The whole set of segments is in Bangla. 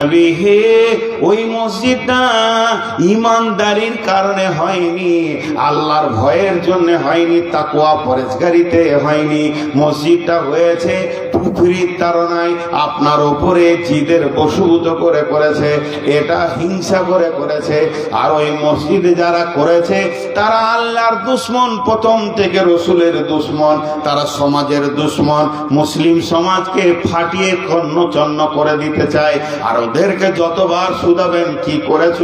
হে, ওই মসজিদটা ইমানদারির কারণে হয়নি, আল্লাহর ভয়ের জন্য হয়নি তাকুয়া পরেজগারিতে হয়নি। মসজিদটা হয়েছে পুকুরির তারনায় আপনার ওপরে জিদের বসুভূত করে করেছে, এটা হিংসা করে করেছে। আর ওই মসজিদে যারা করেছে, তারা আল্লাহর দুশ্মন, প্রথম থেকে রসুলের দুশ্মন, তারা সমাজের দুশ্মন। মুসলিম সমাজকে ফাটিয়ে কর্ণ চন্ন করে দিতে চায়, আর ওদেরকে যতবার শুধাবেন, কি করেছ?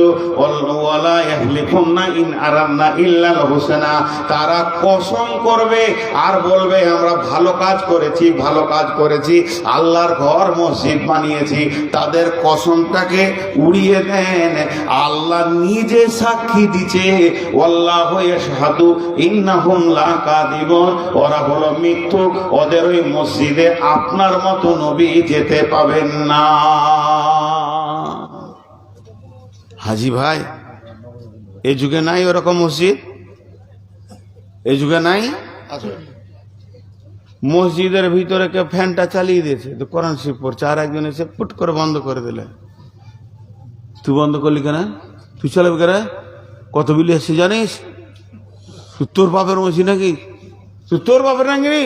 হোসেনা। তারা কসম করবে আর বলবে, আমরা ভালো কাজ করেছি, ভালো কাজ করেছি। আল্লাহর ঘর মসজিদ বানিয়েছি। তাদের কসমটাকে উড়িয়ে দেন। আল্লাহ নিজে সাক্ষী দিচ্ছে আল্লাহ সাধু ইন্নাহুম লা কাদিবুন ওরা হলো মৃত্যু। ওদের ওই মসজিদে আপনার মতো নবী যেতে পাবেন না। হাজি ভাই এ যুগে নাই ওরকম মসজিদ? এ যুগে নাই? মসজিদের ভিতরে কেউ ফ্যানটা চালিয়ে দিয়েছে তো কোরআন শিব পড়ছে আর একজন এসে পুট করে বন্ধ করে দিলে। তুই বন্ধ করলি কেন? তুই চালাবি কেন? কত বিলি আসছে জানিস? তোর বাপের মসজিদ নাকি? তুই তোর বাপের নাকি?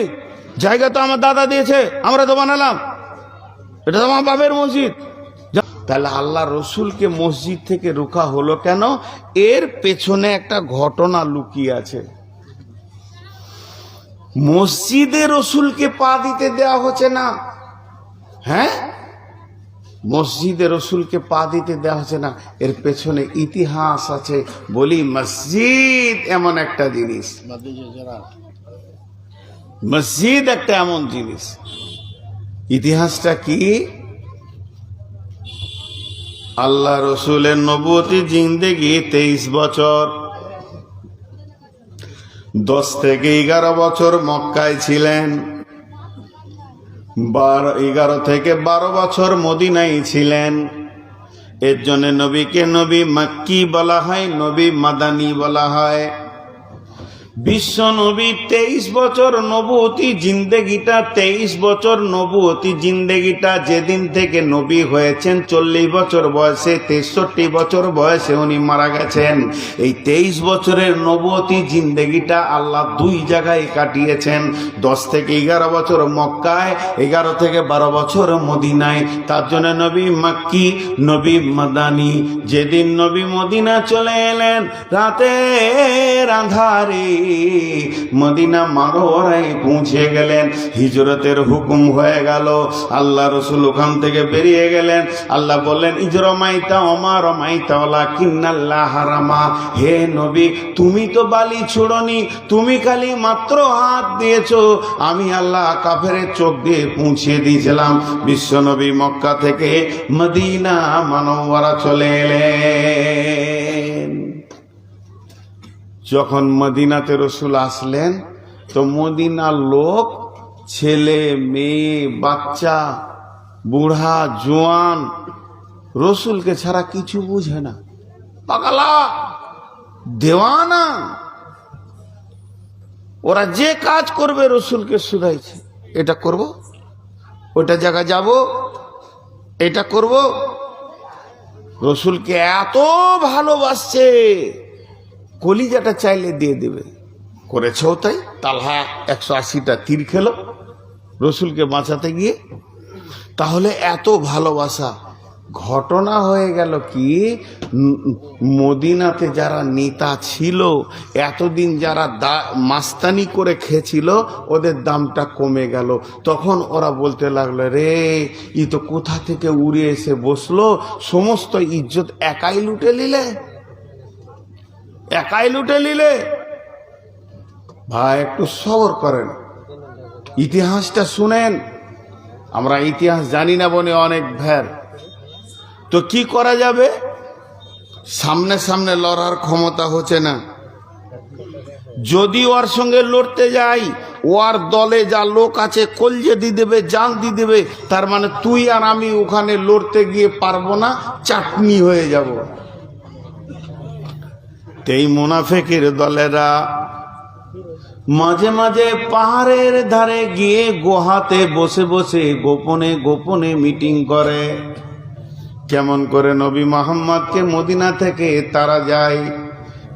জায়গা তো আমার দাদা দিয়েছে আমরা তো বানালাম। এটা তো আমার বাপের মসজিদ। তাহলে আল্লাহ রসুলকে মসজিদ থেকে রুখা হলো কেন? এর পেছনে একটা ঘটনা লুকিয়ে আছে। মসজিদে রসুলকে পা দিতে দেওয়া হচ্ছে না। হ্যাঁ? মসজিদে রসুলকে পা দিতে দেওয়া হচ্ছে না। এর পেছনে ইতিহাস আছে। বলি মসজিদ এমন একটা জিনিস। মসজিদ একটা এমন জিনিস। ইতিহাসটা কি? আল্লাহ রসুলের নবতী জিন্দেগি তেইশ বছর। দশ থেকে এগারো বছর মক্কায় ছিলেন। বারো, এগারো থেকে বারো বছর মদিনাই ছিলেন। এর জন্য নবীকে নবী মাক্কি বলা হয়, নবী মাদানি বলা হয়। বিশ্ব নবী তেইশ বছর নবতী জিন্দেগিটা, তেইশ বছর নবতী জিন্দেগিটা, যেদিন থেকে নবী হয়েছেন, চল্লিশ বছর বয়সে, তেষট্টি বছর বয়সে উনি মারা গেছেন। এই তেইশ বছরের নবতী জিন্দেগিটা আল্লাহ দুই জায়গায় কাটিয়েছেন। দশ থেকে এগারো বছর মক্কায়, এগারো থেকে বারো বছর মদিনায়। তার জন্য নবী মাক্কি, নবী মাদানি। যেদিন নবী মদিনা চলে এলেন রাতে আধারে মদিনা মানোয়ারায় পৌঁছে গেলেন। হিজরতের হুকুম হয়ে গেল। আল্লাহ রসুল ওখান থেকে বেরিয়ে গেলেন। আল্লাহ বললেন ইজরমাইতা অমার মাইতা ওলা কিন্নাল্লাহ হারামা। হে নবী, তুমি তো বালি ছুড়নি, তুমি খালি মাত্র হাত দিয়েছ। আমি আল্লাহ কাফের চোখ দিয়ে পৌঁছে দিয়েছিলাম। বিশ্ব নবী মক্কা থেকে মদিনা মানবরা চলে এলেন। যখন মদিনাতে রসুল আসলেন, তো মদিনার লোক, ছেলে, মেয়ে, বাচ্চা, বুড়া, জোয়ান, রসুলকে ছাড়া কিছু বুঝে না। পাগালা! দেওয়ানা! ওরা যে কাজ করবে রসুলকে শুধাইছে। এটা করব, ওটা জায়গা যাব, এটা করব। রসুলকে এত ভালোবাসছে। কলিজাটা চাইলে দিয়ে দেবে। করেছেও তাই, তালহা একশো আশিটা তীর খেলো, রসুলকে বাঁচাতে গিয়ে। তাহলে এত ভালোবাসা, ঘটনা হয়ে গেল কি? মদিনাতে যারা নেতা ছিল, এতদিন যারা দা- মাস্তানি করে খেয়েছিল, ওদের দামটা কমে গেল। তখন ওরা বলতে লাগল, রে, ই তো কোথা থেকে উড়ে এসে বসল? সমস্ত ইজ্জত একাই লুটে নিলে? একাই লুটে নিলে? ভাই, একটু সবর করেন। ইতিহাসটা শুনেন। আমরা ইতিহাস জানি না বনে অনেক ভ্যার তো কি করা যাবে? সামনে সামনে লড়ার ক্ষমতা হচ্ছে না। যদি ওর সঙ্গে লড়তে যাই, ওর দলে যা লোক আছে, কলজে দিয়ে দেবে জান দিয়ে দেবে, তার মানে তুই আর আমি ওখানে লড়তে গিয়ে পারব না, চাটনি হয়ে যাব। এই মুনাফেকের দলেরা মাঝে মাঝে পাহাড়ের ধারে গিয়ে গোহাতে বসে বসে গোপনে গোপনে মিটিং করে। কেমন করে নবী মোহাম্মদকে মদিনা থেকে তারা যায়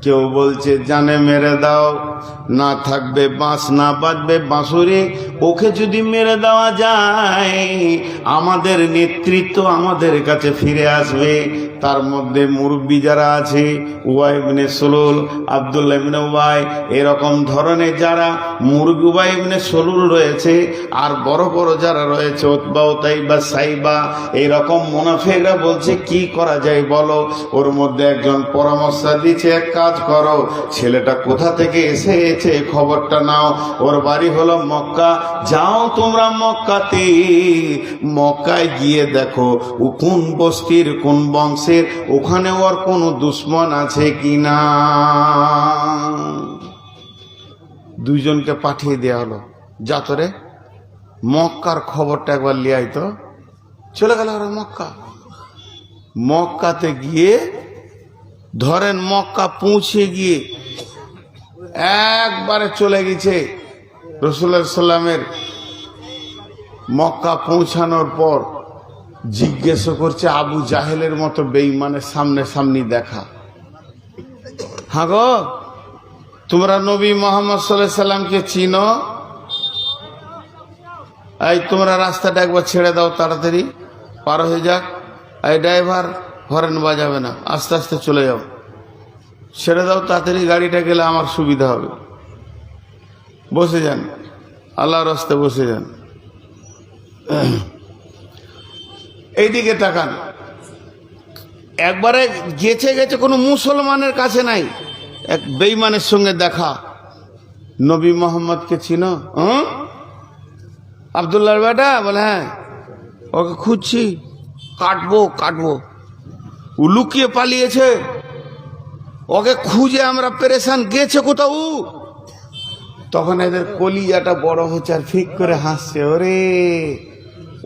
কেউ বলছে, জানে মেরে দাও, না থাকবে বাঁশ, না বাজবে বাঁশুরে, ওকে যদি মেরে দেওয়া যায়, আমাদের নেতৃত্ব আমাদের কাছে ফিরে আসবে। তার মধ্যে মুরব্বী যারা আছে উবাইবনে সলুল, আবদুল্লাহ ইবনে ওয়াই এরকম ধরনের যারা মুরব্বী উবাইবনে সলুল রয়েছে, আর বড় বড় যারা রয়েছে ওতবা ওতাইবা সাইবা, এরকম মোনাফেকরা বলছে, কি করা যায় বলো? ওর মধ্যে একজন পরামর্শ দিচ্ছে, এক কাজ করো। ছেলেটা কোথা থেকে এসেছে খবরটা নাও। ওর বাড়ি হলো মক্কা। যাও তোমরা মক্কাতে। মক্কায় গিয়ে দেখো, ও কোন বস্তির, কোন বংশের, ওখানে ওর কোনো দুশ্মন আছে কি না দুইজনকে পাঠিয়ে দেওয়া হলো। যা তোরে মক্কার খবরটা একবার লিয়াই তো। চলে গেল ওরা মক্কা। মক্কাতে গিয়ে ধরেন মক্কা পৌঁছে গিয়ে একবারে চলে গেছে রসুল্লাহ সাল্লামের মক্কা পৌঁছানোর পর জিজ্ঞেস করছে আবু জাহেলের মতো বেইমানের সামনে সামনি দেখা। হ্যাঁ গো, তোমরা নবী মোহাম্মদ সাল্লাহ সাল্লামকে চিনো? এই তোমরা রাস্তাটা একবার ছেড়ে দাও তাড়াতাড়ি, পার হয়ে যাক। এই ড্রাইভার হরেন বাজাবে না। আস্তে আস্তে চলে যাও। ছেড়ে দাও, তাড়াতাড়ি গাড়িটা গেলে আমার সুবিধা হবে। বসে যান। আল্লাহর রাস্তে বসে যান। এইদিকে তাকান। একবারে গেছে গেছে কোনো মুসলমানের কাছে নাই। এক বেইমানের সঙ্গে দেখা। নবী মোহাম্মদকে চিনো? হ্যাঁ আবদুল্লাহর বেটা? বলে হ্যাঁ। ওকে খুঁজছি। কাটবো কাটবো। ও লুকিয়ে পালিয়েছে। ওকে খুঁজে আমরা পেরেশান গেছে কোথাও? তখন এদের কলিজাটা বড় হচ্ছে আর ঠিক করে হাসছে, ওরে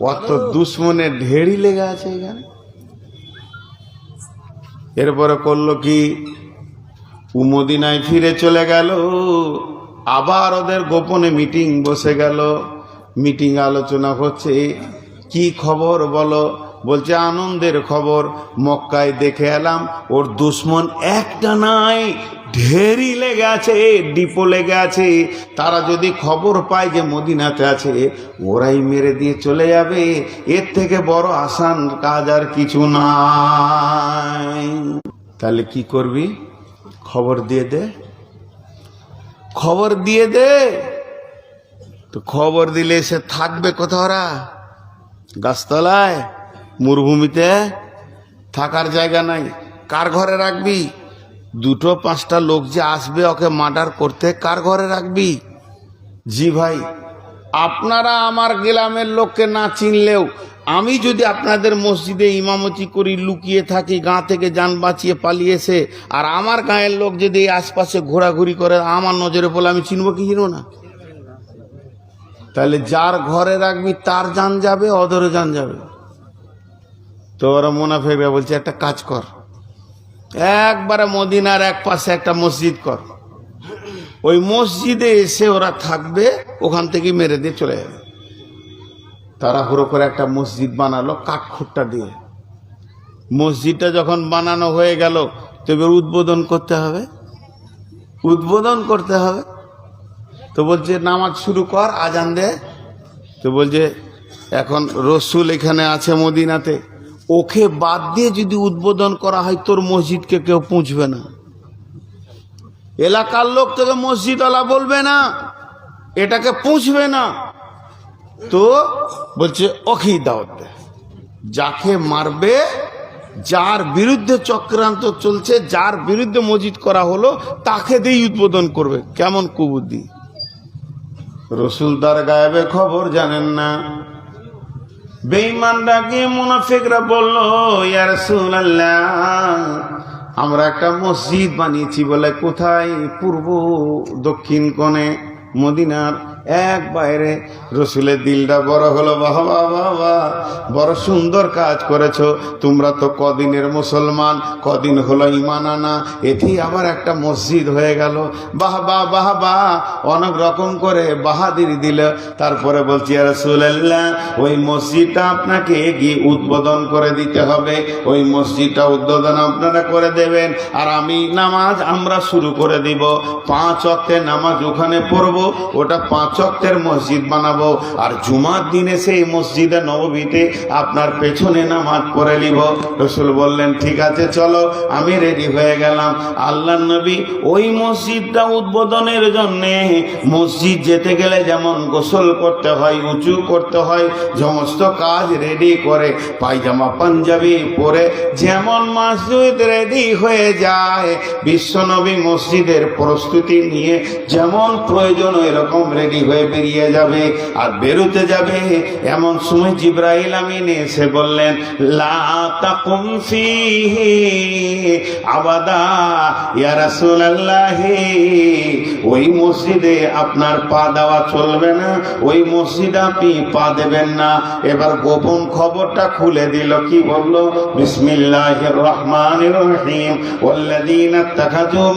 অত দুশ্মনের ঢেড়ি লেগে আছে এখানে? এরপরে করল কি? উমদিনায় ফিরে চলে গেল। আবার ওদের গোপনে মিটিং বসে গেল। মিটিং আলোচনা হচ্ছে। কি খবর বলো? বলছে, আনন্দের খবর, মক্কায় দেখে এলাম, ওর দুশ্মন একটা নাই ঢেরি লেগে আছে, ডিপো লেগে আছে। তারা যদি খবর পায় যে মদিনাতে আছে, ওরাই মেরে দিয়ে চলে যাবে। এর থেকে বড় আসান কাজ আর কিছু নাই। তাহলে কি করবি? খবর দিয়ে দে। খবর দিয়ে দে। তো খবর দিলে সে থাকবে কোথাও ওরা? গাছতলায়? মরুভূমিতে থাকার জায়গা নাই। কার ঘরে রাখবি? দুটো পাঁচটা লোক যে আসবে ওকে মার্ডার করতে কার ঘরে রাখবি? জি ভাই, আপনারা আমার গ্রামের লোককে না চিনলেও আমি যদি আপনাদের মসজিদে ইমামতি করি, লুকিয়ে থাকি, গাঁ থেকে যান বাঁচিয়ে পালিয়েছে, আর আমার গাঁয়ের লোক যদি এই আশপাশে ঘোরাঘুরি করে, আমার নজরে বলে আমি চিনব কি চিনব না? তাহলে যার ঘরে রাখবি, তার যান যাবে অদরে যান যাবে। তো ওরা মুনাফেকরা বলছে, একটা কাজ কর। একবারে মদিনার এক পাশে একটা মসজিদ কর। ওই মসজিদে এসে ওরা থাকবে, ওখান থেকে মেরে দিয়ে চলে যাবে। তারা হুড়ো করে একটা মসজিদ বানালো, কাঠখুট্টা দিয়ে। মসজিদটা যখন বানানো হয়ে গেল তবে উদ্বোধন করতে হবে। উদ্বোধন করতে হবে। তো বলছে, নামাজ শুরু কর, আজান দে। তো বলছে, এখন রসুল এখানে আছে মদিনাতে। ওকে বাদ দিয়ে যদি উদ্বোধন করা হয়, তোর মসজিদকে কেউ পুঁছবে না। এলাকার লোক তোকে মসজিদওয়ালা বলবে না, এটাকে পুঁছবে না। তো বলছে ওকেই দাওয়াত যাকে মারবে, যার বিরুদ্ধে চক্রান্ত চলছে, যার বিরুদ্ধে মসজিদ করা হলো, তাকে দিয়ে উদ্বোধন করবে। কেমন কুবুদ্ধি? রসুল তার গায়েবে খবর জানেন না। বেঈমানরা গিয়ে মুনাফিকরা বলল, ইয়া রাসূলুল্লাহ, আমরা একটা মসজিদ বানিয়েছি বলে কোথায়? পূর্ব, দক্ষিণ কোণে মদিনার এক বাইরে, রসুলের দিলটা বড় হলো, বাবা বাবা বড় সুন্দর কাজ করেছ। তোমরা তো কদিনের মুসলমান, কদিন হলো ইমান আনা। এটি আবার একটা মসজিদ হয়ে গেল। বাহ বাহ বাহ বাহ, অনেক রকম করে বাহাদির দিল। তারপরে বলছি রসুল্লাহ ওই মসজিদটা আপনাকে গিয়ে উদ্বোধন করে দিতে হবে। ওই মসজিদটা উদ্বোধন আপনারা করে দেবেন। আর আমি নামাজ আমরা শুরু করে দিব। পাঁচ অক্টের নামাজ ওখানে পড়ব। ওটা পাঁচ অক্টের মসজিদ বানাবো, আর জুমার দিনে সেই মসজিদে নববীতে আপনার পেছনে নামাজ পড়ে নিব। রসুল বললেন, ঠিক আছে, চলো, আমি রেডি হয়ে গেলাম। আল্লাহ নবী ওই মসজিদটা উদ্বোধনের জন্যে মসজিদ যেতে গেলে যেমন গোসল করতে হয়, উঁচু করতে হয়, সমস্ত কাজ রেডি করে পায়জামা, পাঞ্জাবি পরে যেমন মসজিদ রেডি হয়ে যায়, বিশ্বনবী মসজিদের প্রস্তুতি নিয়ে যেমন প্রয়োজন ওই রকম তৈরি হয়ে বেরিয়ে যাবে আর বেরোতে যাবে। এমন সময় জিব্রাহিল আমিন এসে বললেন লাকুমফি আবাদা ইয়ারাসুল আল্লাহে ওই মসজিদে আপনার পা দেওয়া চলবে না, ওই মসজিদে আপনি পা দেবেন না। এবার গোপন খবরটা খুলে দিল, কি বলল? বিসমিল্লাহ রহমান রহিম। ওল্লাদিন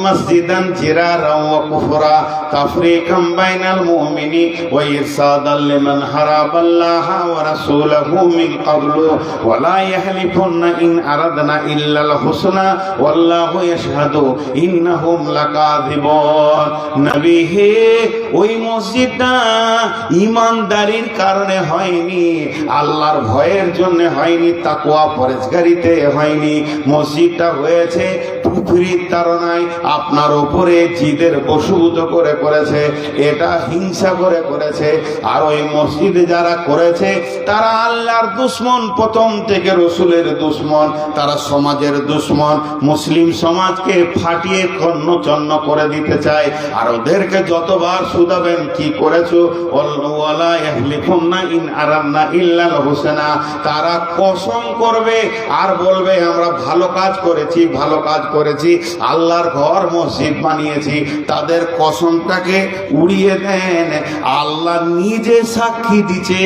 মসজিদান জিরারা ওয়া কুফরা। তাফরিকাম বাইনাল মুমিন المؤمنين وإرصادا لمن حراب الله ورسوله من قبل ولا يحلفن إن أردنا إلا الحسنى والله يشهد إنهم لكاذبون নবী হে ওই মসজিদটা ইমানদারির কারণে হয়নি আল্লাহর ভয়ের জন্য হয়নি তাকুয়া পরেশগারিতে হয়নি মসজিদটা হয়েছে পুকুরির তারনায় আপনার ওপরে জিদের বসুভূত করে করেছে এটা হিংসা করে করেছে। আর ওই মসজিদে যারা করেছে, তারা আল্লাহর দুশ্মন, প্রথম থেকে রসুলের দুশ্মন, তারা সমাজের দুশ্মন। মুসলিম সমাজকে ফাটিয়ে চন্ন করে দিতে চায়। আর ওদেরকে যতবার শুধাবেন, কি করেছ? হোসেনা। তারা কসম করবে আর বলবে, আমরা ভালো কাজ করেছি, ভালো কাজ করেছি। আল্লাহর ঘর মসজিদ বানিয়েছি। তাদের কসমটাকে উড়িয়ে দেন আল্লাহ নিজে সাক্ষী দিচ্ছে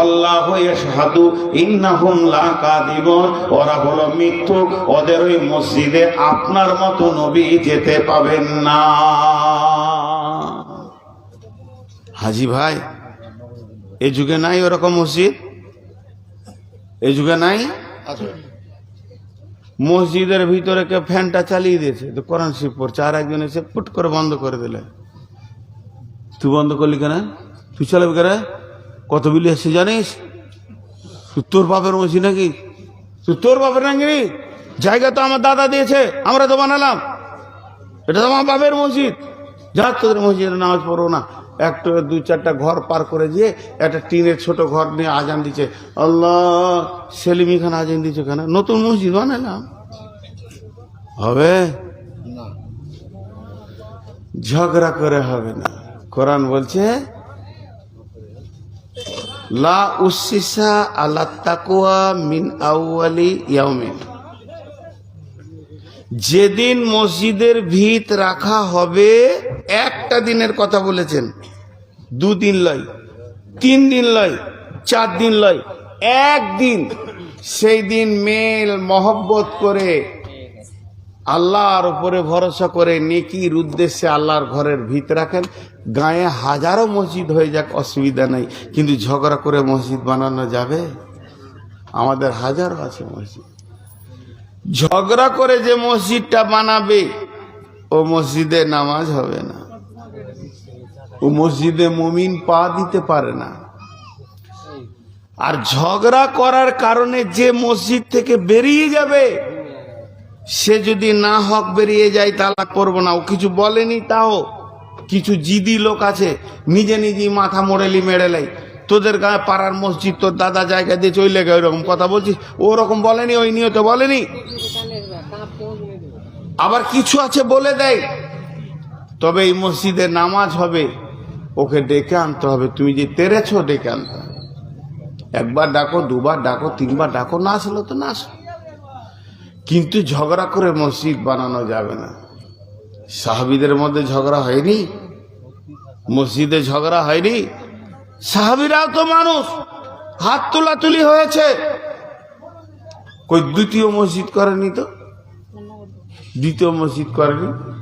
আল্লাহ সাধু ইন্নাহুম লা কাদিবুন ওরা হলো মৃত্যু ওদের ওই মসজিদে আপনার মতো নবী যেতে পাবেন না। হাজি ভাই এ যুগে নাই ওরকম মসজিদ? এ যুগে নাই? মসজিদের ভিতরে কেউ ফ্যানটা চালিয়ে দিয়েছে তো কোরআন শিব পড়ছে আর একজন এসে ফুট করে বন্ধ করে দিলে তুই বন্ধ করলি কেন? তুই চালাবি কেন? কত বিলি আসছে জানিস? তোর বাপের মসজিদ নাকি? তুই তোর বাপের নাকি? জায়গা তো আমার দাদা দিয়েছে আমরা তো বানালাম। এটা তো আমার বাপের মসজিদ। যা তোদের মসজিদে নামাজ পড়ো না। একটা দুই চারটা ঘর পার করে দিয়ে একটা টিনের ছোট ঘর নিয়ে আজান দিচ্ছে। আল্লাহ সেলিমি খান আজান দিচ্ছে কেন? নতুন মসজিদ বানালাম। হবে? ঝগড়া করে হবে না। কোরআন বলছে, লা উসিসা যেদিন মসজিদের ভিত রাখা হবে, একটা দিনের কথা বলেছেন, দুদিন লয়, তিন দিন লয়, চার দিন লয়, একদিন। সেই দিন মেল মহব্বত করে আল্লাহর উপরে ভরসা করে নেকির উদ্দেশ্যে আল্লাহর ঘরের ভিত রাখেন। গায়ে হাজারো মসজিদ হয়ে যাক, অসুবিধা নেই। কিন্তু ঝগড়া করে মসজিদ বানানো যাবে? আমাদের হাজারো আছে মসজিদ। ঝগড়া করে যে মসজিদটা বানাবে, ও মসজিদে নামাজ হবে না। ও মসজিদে মুমিন পা দিতে পারে না। আর ঝগড়া করার কারণে যে মসজিদ থেকে বেরিয়ে যাবে সে যদি না হক বেরিয়ে যায়, তালাক করব না। ও কিছু বলেনি তাও। কিছু জিদি লোক আছে, নিজে নিজেই মাথা মোড়েলি মেরেলাই তোদের গায়ে পাড়ার মসজিদ, তোর দাদা জায়গা দিয়ে চলে গে ওইরকম কথা বলছিস? ওরকম বলেনি, ওই নিয়তে বলেনি? আবার কিছু আছে বলে দেয়। তবে এই মসজিদে নামাজ হবে। ওকে ডেকে আনতে হবে। তুমি যে তেরেছো, ডেকে আনতে একবার ডাকো, দুবার ডাকো, তিনবার ডাকো, না আসলো তো না আসলো। কিন্তু ঝগড়া করে মসজিদ বানানো যাবে না। সাহাবিদের মধ্যে ঝগড়া হয়নি, মসজিদে ঝগড়া হয়নি। সাহাবিরাও তো মানুষ, হাত তোলা তুলি হয়েছে। কই, দ্বিতীয় মসজিদ করেনি তো? দ্বিতীয় মসজিদ করেনি?